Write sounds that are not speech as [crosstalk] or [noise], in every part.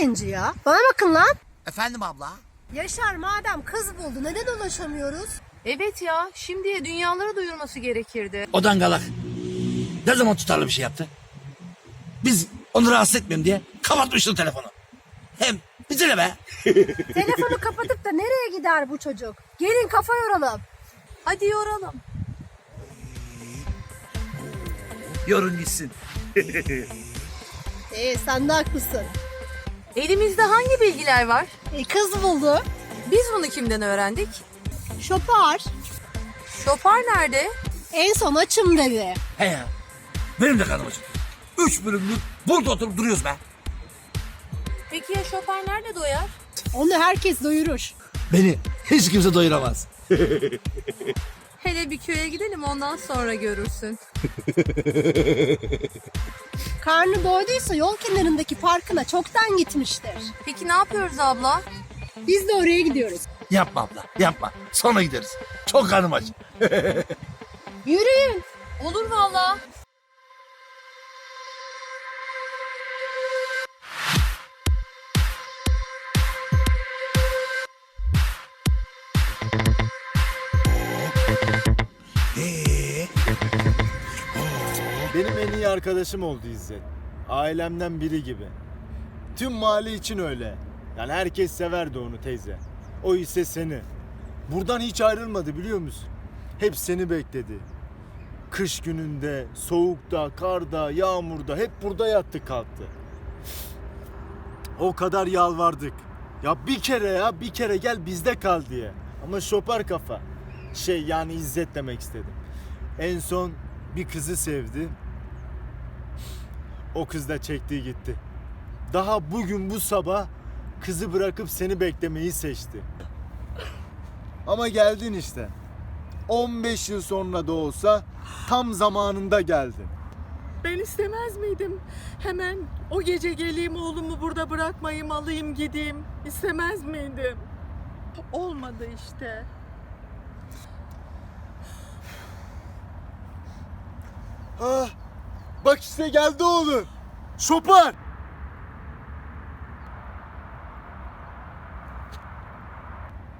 genci ya? Bana bakın lan. Efendim abla? Yaşar madem kız buldu neden ulaşamıyoruz? Evet ya, şimdiye dünyalara duyurması gerekirdi. O dangalak. Ne zaman tutarlı bir şey yaptı? Biz onu rahatsız etmeyelim diye kapatmıştı telefonu. Hem bize ne be? [laughs] Telefonu kapatıp da nereye gider bu çocuk? Gelin kafa yoralım. Hadi yoralım. Yorun gitsin. Ee sen de haklısın. Elimizde hangi bilgiler var? E, kız buldu. Biz bunu kimden öğrendik? Şopar. Şopar nerede? En son açım dedi. He ya. Benim de kanım acıdı. Üç bölümlük burada oturup duruyoruz be. Peki ya Şopar nerede doyar? Onu herkes doyurur. Beni hiç kimse doyuramaz. Hele bir köye gidelim ondan sonra görürsün. [laughs] Karnı doyduysa yol kenarındaki parkına çoktan gitmiştir. Peki ne yapıyoruz abla? Biz de oraya gidiyoruz. Yapma abla yapma. Sonra gideriz. Çok karnım aç. [laughs] Yürüyün. Olur valla. Benim en iyi arkadaşım oldu İzzet. Ailemden biri gibi. Tüm mahalle için öyle. Yani herkes severdi onu teyze. O ise seni. Buradan hiç ayrılmadı biliyor musun? Hep seni bekledi. Kış gününde, soğukta, karda, yağmurda hep burada yattı kalktı. O kadar yalvardık. Ya bir kere ya bir kere gel bizde kal diye. Ama şopar kafa. Şey yani İzzet demek istedim. En son bir kızı sevdi. O kız da çektiği gitti. Daha bugün bu sabah kızı bırakıp seni beklemeyi seçti. Ama geldin işte. 15 yıl sonra da olsa tam zamanında geldin. Ben istemez miydim? Hemen o gece geleyim oğlumu burada bırakmayayım alayım gideyim. İstemez miydim? Olmadı işte. Ah, bak işte geldi oğlum. Şopar.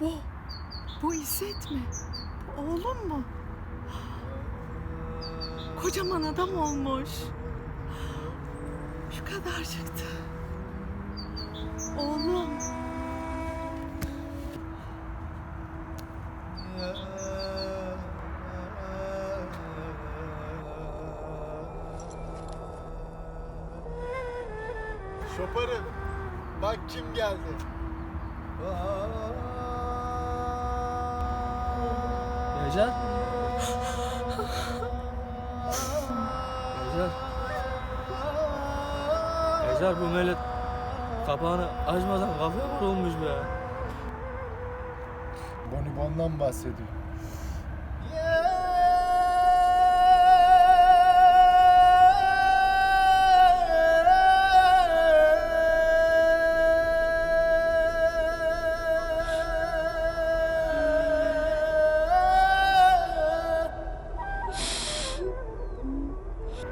Bu, bu İzzet mi? Bu oğlum mu? Kocaman adam olmuş. Şu kadar çıktı. Oğlum. Şoparım. Bak kim geldi. Necat. Necat. Necat bu melek kapağını açmadan kafaya vurulmuş be. Bonibon'dan bahsediyor.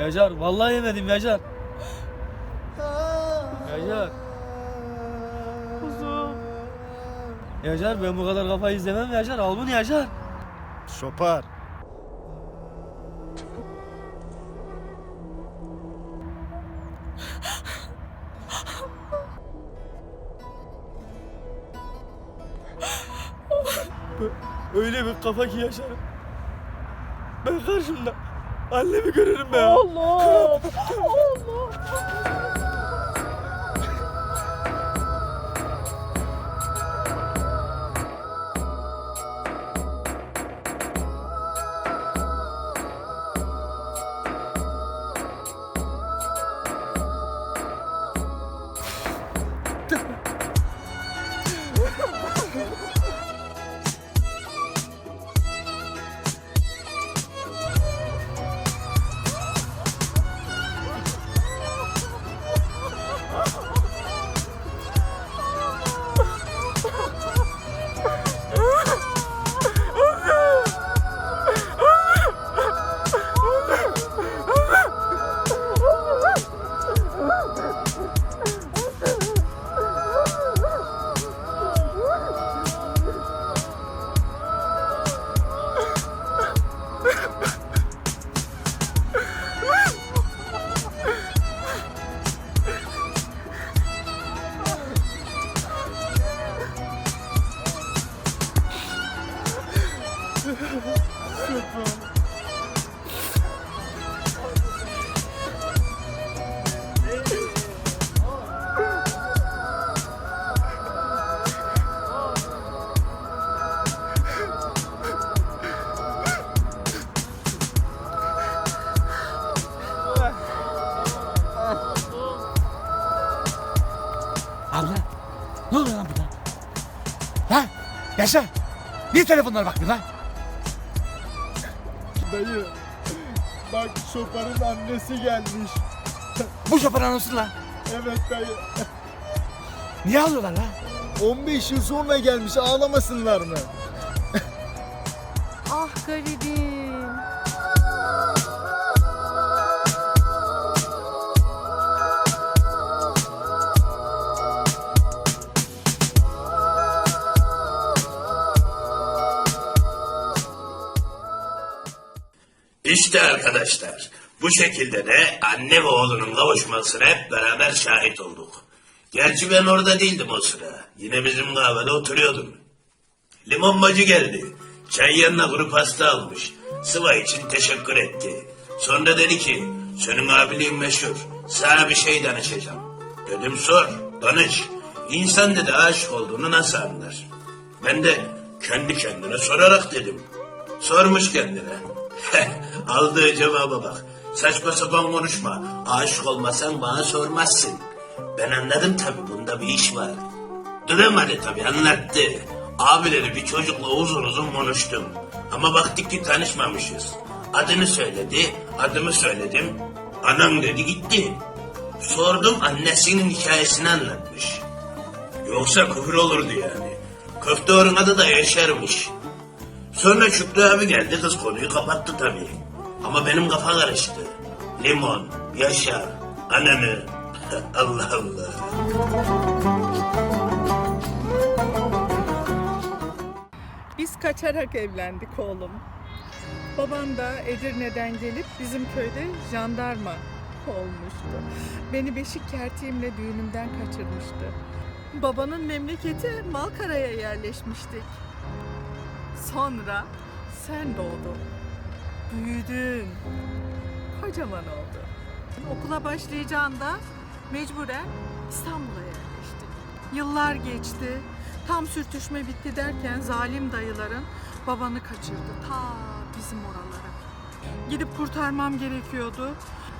Yaşar vallahi yemedim Yaşar. Yaşar. Kuzum. Yaşar ben bu kadar kafayı izlemem Yaşar al bunu Yaşar. Şopar. Öyle bir kafa ki Yaşar. Ben karşımda annemi görürüm be. Oğlum. Oğlum. Ne oluyor lan burada? Lan Yaşar. Niye telefonlara bakmıyor lan? Dayı bak şoförün annesi gelmiş. Bu şoför anonsuz lan. Evet dayı. Niye alıyorlar lan? 15 yıl sonra gelmiş ağlamasınlar mı? Ah garibim. Arkadaşlar bu şekilde de anne ve oğlunun kavuşmasına hep beraber şahit olduk. Gerçi ben orada değildim o sıra. Yine bizim kahvede oturuyordum. Limon bacı geldi. Çay yanına kuru pasta almış. Sıva için teşekkür etti. Sonra dedi ki senin abiliğin meşhur. Sana bir şey danışacağım. Dedim sor danış. İnsan dedi aşık olduğunu nasıl anlar? Ben de kendi kendine sorarak dedim. Sormuş kendine. [laughs] Aldığı cevaba bak. Saçma sapan konuşma. Aşık olmasan bana sormazsın. Ben anladım tabii bunda bir iş var. Duramadı tabii anlattı. Abileri bir çocukla uzun uzun konuştum. Ama baktık ki tanışmamışız. Adını söyledi, adımı söyledim. Anam dedi gitti. Sordum annesinin hikayesini anlatmış. Yoksa küfür olurdu yani. Köfteorun adı da Yaşar'mış. Sonra Şükrü abi geldi kız konuyu kapattı tabii. Ama benim kafa karıştı. Limon, Yaşar, ananı. [laughs] Allah Allah. Biz kaçarak evlendik oğlum. Babam da Edirne'den gelip bizim köyde jandarma olmuştu. Beni beşik kertiğimle düğünümden kaçırmıştı. Babanın memleketi Malkara'ya yerleşmiştik. Sonra sen doğdun. Büyüdün. Kocaman oldun. Okula başlayacağında mecburen İstanbul'a yerleştik. Yıllar geçti. Tam sürtüşme bitti derken zalim dayıların babanı kaçırdı ta bizim oralara. Gidip kurtarmam gerekiyordu.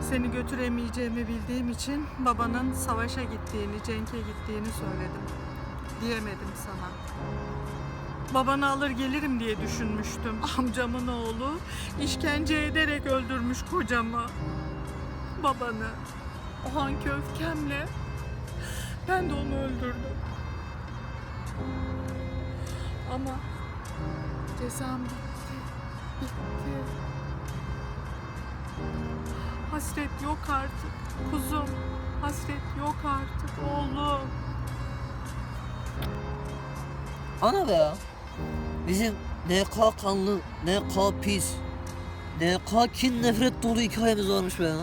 Seni götüremeyeceğimi bildiğim için babanın savaşa gittiğini, Cenk'e gittiğini söyledim. Diyemedim sana. Babanı alır gelirim diye düşünmüştüm. [laughs] Amcamın oğlu işkence ederek öldürmüş kocamı. Babanı. O anki öfkemle ben de onu öldürdüm. Ama cezam bitti. Bitti. Hasret yok artık. Kuzum. Hasret yok artık oğlum. Ana be ya. Bizim NK kanlı, NK pis, NK kin nefret dolu hikayemiz varmış be ya.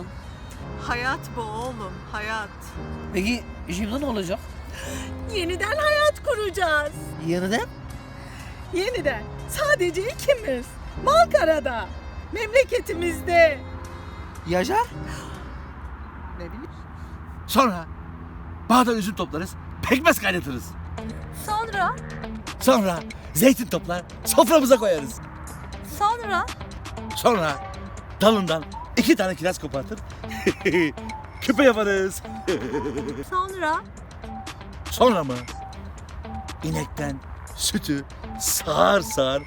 Hayat bu oğlum, hayat. Peki şimdi ne olacak? Yeniden hayat kuracağız. Yeniden? Yeniden. Sadece ikimiz. Malkara'da. Memleketimizde. Yaşar? Ne bileyim. Sonra bağda üzüm toplarız. Pekmez kaynatırız. Sonra, Sonra zeytin toplar. Soframıza koyarız. sonra Sonra dalından iki tane kiraz kopartır. [laughs] Küpe yaparız. Sonra Sonra mı? İnekten sütü sağır sağır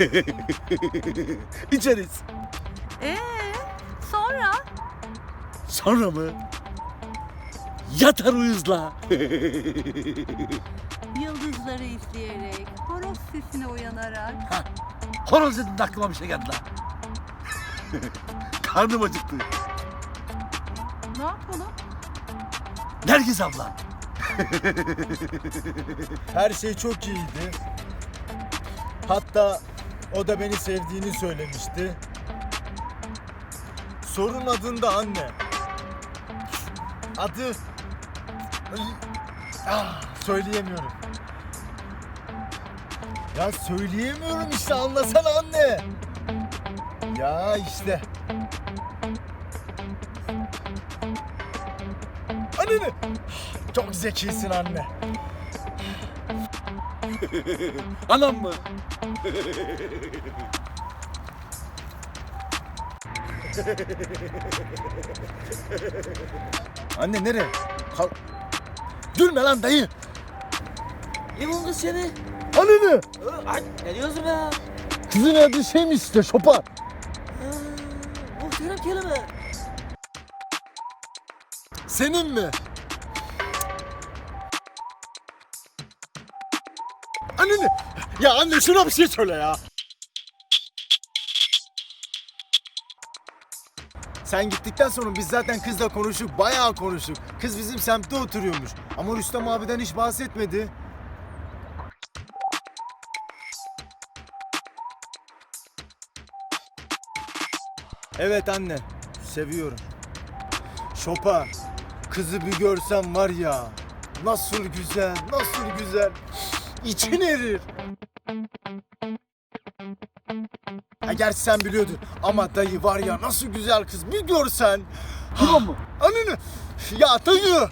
[laughs] içeriz. ee sonra Sonra mı? Yatar uyuzla. yıldızları izleyerek, horoz sesine uyanarak. Horoz dedin de aklıma bir şey geldi lan. [laughs] Karnım acıktı. Ne yapalım? Nergis abla. Her şey çok iyiydi. Hatta o da beni sevdiğini söylemişti. Sorun adında anne. Adı... Ah, söyleyemiyorum. Ya söyleyemiyorum işte anlasana anne. Ya işte. Anneni. Çok zekisin anne. [laughs] Anam mı? [laughs] Anne nereye? Kal- Gülme lan dayı. Limon kız seni. Ananı! Ay ne diyorsun be? Kızın adı şey mi işte şopar? Ha, Muhterem kelime. Senin mi? Anne Ya anne şuna bir şey söyle ya. Sen gittikten sonra biz zaten kızla konuştuk, bayağı konuştuk. Kız bizim semtte oturuyormuş. Ama Rüstem abiden hiç bahsetmedi. Evet anne, seviyorum. Şopa, kızı bir görsen var ya, nasıl güzel, nasıl güzel. İçin erir. Ha, gerçi sen biliyordun ama dayı var ya nasıl güzel kız bir görsen. Tamam mı? Anne, ya dayı.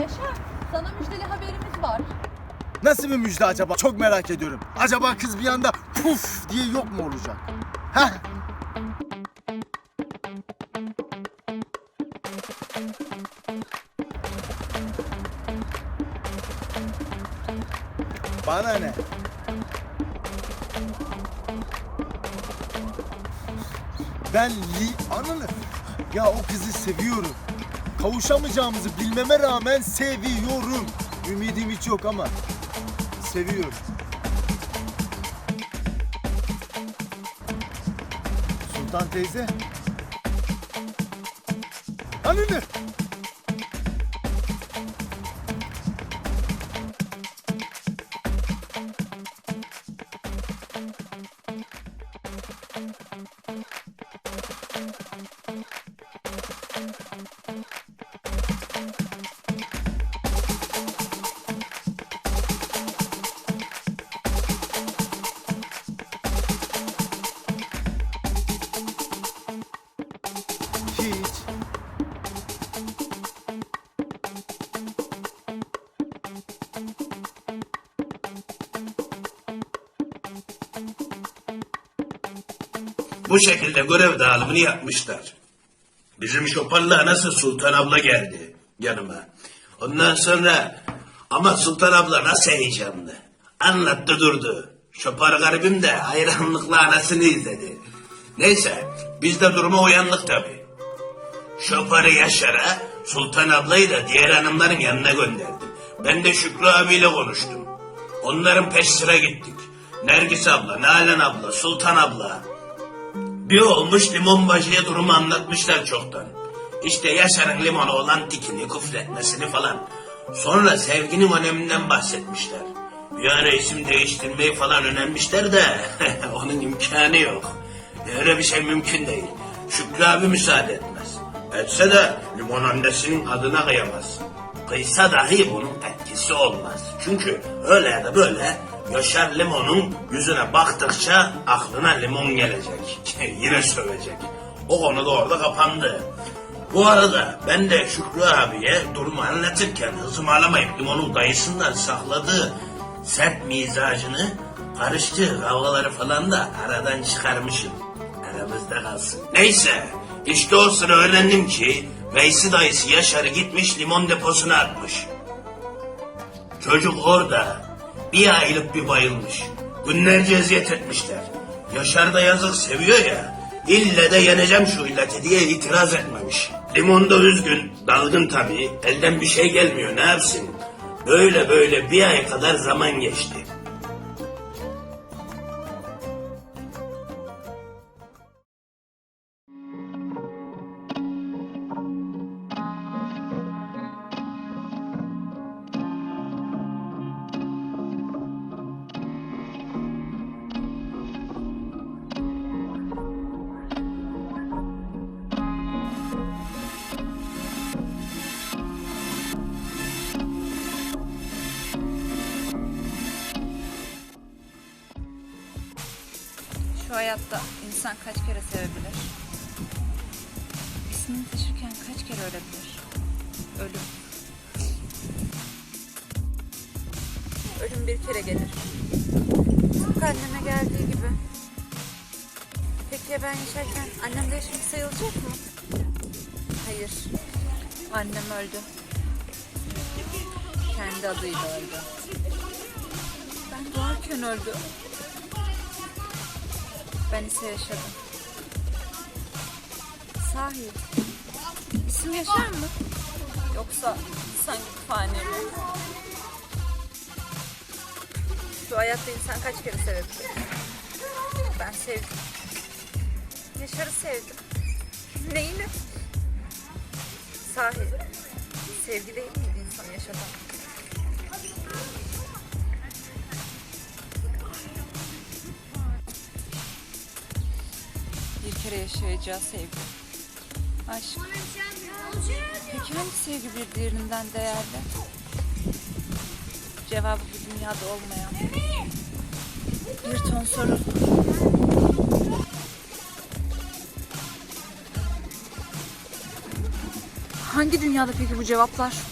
Yaşar, sana müjdeli haberimiz var. Nasıl bir müjde acaba? Çok merak ediyorum. Acaba kız bir anda puf diye yok mu olacak? Heh. Bana ne? Ben li... Ananı... Ya o kızı seviyorum. Kavuşamayacağımızı bilmeme rağmen seviyorum. Ümidim hiç yok ama seviyorum. Sultan teyze. Anne. Bu şekilde görev dağılımını yapmışlar. Bizim şoparla nasıl Sultan abla geldi yanıma. Ondan sonra ama Sultan abla nasıl heyecanlı. Anlattı durdu. Şopar garibim de hayranlıkla anasını izledi. Neyse biz de duruma uyandık tabii. Şoparı Yaşar'a Sultan ablayı da diğer hanımların yanına gönderdim. Ben de Şükrü abiyle konuştum. Onların peş sıra gittik. Nergis abla, Nalan abla, Sultan abla. Bir olmuş limon bacıya durumu anlatmışlar çoktan. İşte Yaşar'ın limona olan tikini, kufretmesini falan. Sonra sevginin öneminden bahsetmişler. Bir ara isim değiştirmeyi falan önermişler de [laughs] onun imkanı yok. Öyle bir şey mümkün değil. Şükrü abi müsaade etmez. Etse de limon annesinin adına kıyamaz. Kıysa dahi bunun etkisi olmaz. Çünkü öyle ya da böyle Yaşar Limon'un yüzüne baktıkça aklına limon gelecek. [laughs] Yine sövecek. O konu da orada kapandı. Bu arada ben de Şükrü abiye durumu anlatırken hızımı alamayıp limonun dayısından sakladığı sert mizacını karıştığı kavgaları falan da aradan çıkarmışım. Aramızda kalsın. Neyse işte o sıra öğrendim ki Veysi dayısı Yaşar'ı gitmiş limon deposuna atmış. Çocuk orada bir aylık bir bayılmış. Günlerce eziyet etmişler. Yaşar da yazık seviyor ya. İlle de yeneceğim şu illeti diye itiraz etmemiş. Limon da üzgün, dalgın tabii. Elden bir şey gelmiyor ne yapsın. Böyle böyle bir ay kadar zaman geçti. Hayatta insan kaç kere sevebilir? İsmini taşırken kaç kere ölebilir? Ölüm. Ölüm bir kere gelir. Tıpkı anneme geldiği gibi. Peki ya ben yaşarken annem de yaşamış sayılacak mı? Hayır. Annem öldü. Kendi adıyla öldü. Ben doğarken öldü. Ben ise yaşadım. Sahi. İsim yaşar mı? Yoksa gibi fani mi? Şu hayatta insan kaç kere sevebilir? Ben sevdim. Yaşar'ı sevdim. Neyini? Sahi. Sevgi değil miydi insan yaşatan? Kere yaşayacağı sevgi. Aşk. Peki hangi sevgi bir diğerinden değerli? Cevabı bu dünyada olmayan. Bir ton soru. Hangi dünyada peki bu cevaplar?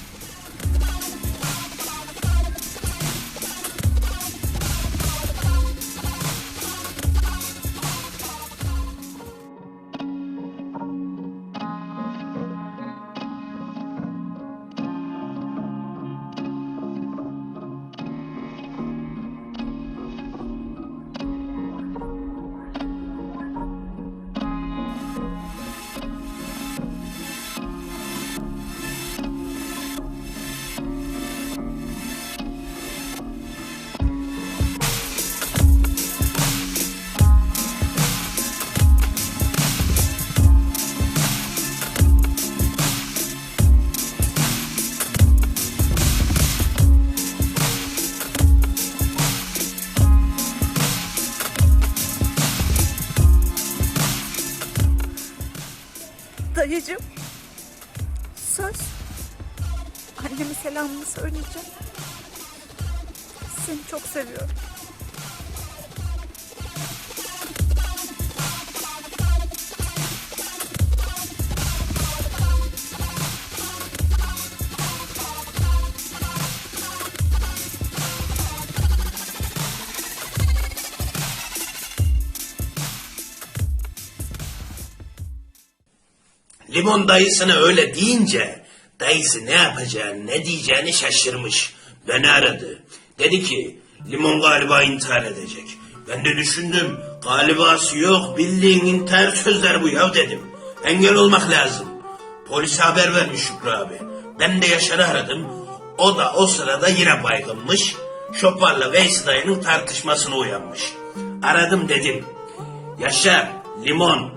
Limon dayısına öyle deyince dayısı ne yapacağını ne diyeceğini şaşırmış. Beni aradı. Dedi ki limon galiba intihar edecek. Ben de düşündüm galibası yok bildiğin intihar sözler bu ya dedim. Engel olmak lazım. Polise haber vermiş Şükrü abi. Ben de Yaşar'ı aradım. O da o sırada yine baygınmış. Şopar'la Veysi dayının tartışmasına uyanmış. Aradım dedim. Yaşar, limon,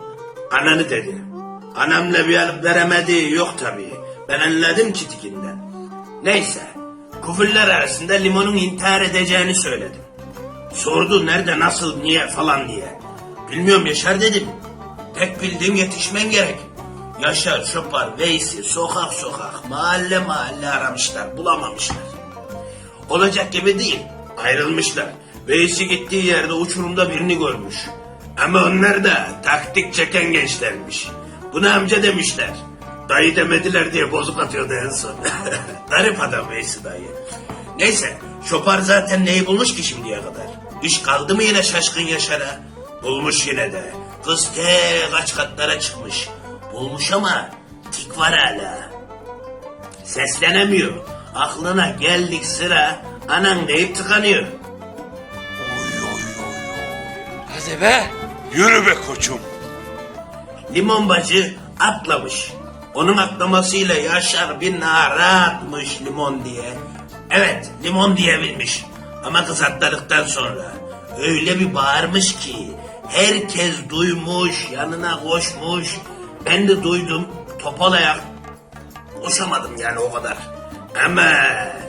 ananı dedi. Anamla bir alıp veremediği yok tabii. Ben anladım ki tikinden. Neyse, küfürler arasında limonun intihar edeceğini söyledim. Sordu nerede, nasıl, niye falan diye. Bilmiyorum Yaşar dedim. Tek bildiğim yetişmen gerek. Yaşar, Şopar, Veysi sokak sokak, mahalle mahalle aramışlar, bulamamışlar. Olacak gibi değil. Ayrılmışlar. Veysi gittiği yerde uçurumda birini görmüş. Ama onlar da taktik çeken gençlermiş. Buna amca demişler. Dayı demediler diye bozuk atıyordu en son. [laughs] Garip adam Veysi dayı. Neyse Şopar zaten neyi bulmuş ki şimdiye kadar? İş kaldı mı yine şaşkın Yaşar'a? Bulmuş yine de. Kız te kaç katlara çıkmış. Bulmuş ama tik var hala. Seslenemiyor. Aklına geldik sıra anan deyip tıkanıyor. Hadi be. Yürü be koçum. Limon bacı atlamış. Onun atlamasıyla Yaşar bir nara atmış limon diye. Evet limon diyebilmiş. Ama kız atladıktan sonra öyle bir bağırmış ki herkes duymuş yanına koşmuş. Ben de duydum topal ayak Koşamadım yani o kadar. Ama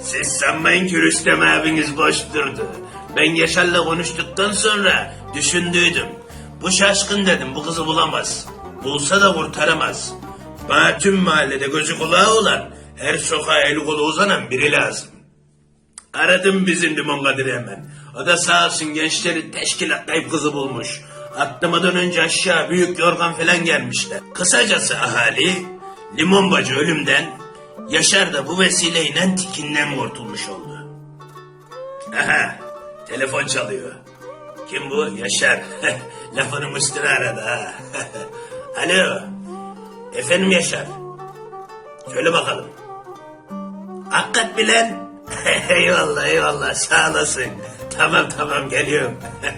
siz sanmayın ki Rüstem abiniz boş durdu. Ben Yaşar'la konuştuktan sonra düşündüydüm. Bu şaşkın dedim bu kızı bulamaz. Bulsa da kurtaramaz. Bana tüm mahallede gözü kulağı olan her sokağa eli kolu uzanan biri lazım. Aradım bizim Limon Kadir'i hemen. O da sağ olsun gençleri teşkilatlayıp kızı bulmuş. Atlamadan önce aşağı büyük yorgan falan gelmişler. Kısacası ahali Limon bacı ölümden Yaşar da bu vesileyle tikinden kurtulmuş oldu. Aha telefon çalıyor. Kim bu? Yaşar. [laughs] Lafının üstüne aradı ha. [laughs] Alo. Efendim Yaşar. Söyle bakalım. Hakikat bilen. [laughs] eyvallah eyvallah sağ olasın. Tamam tamam geliyorum. [laughs]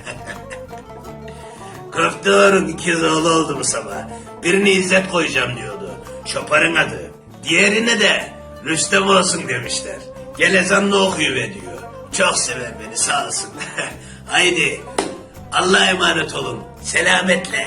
Köfteor'un ikiz oğlu oldu bu sabah. Birini İzzet koyacağım diyordu. Şoparın adı. Diğerine de Rüstem olsun demişler. Gel ezanını okuyuver diyor. Çok sever beni sağ olsun. [laughs] Haydi Allah'a emanet olun. Selametle.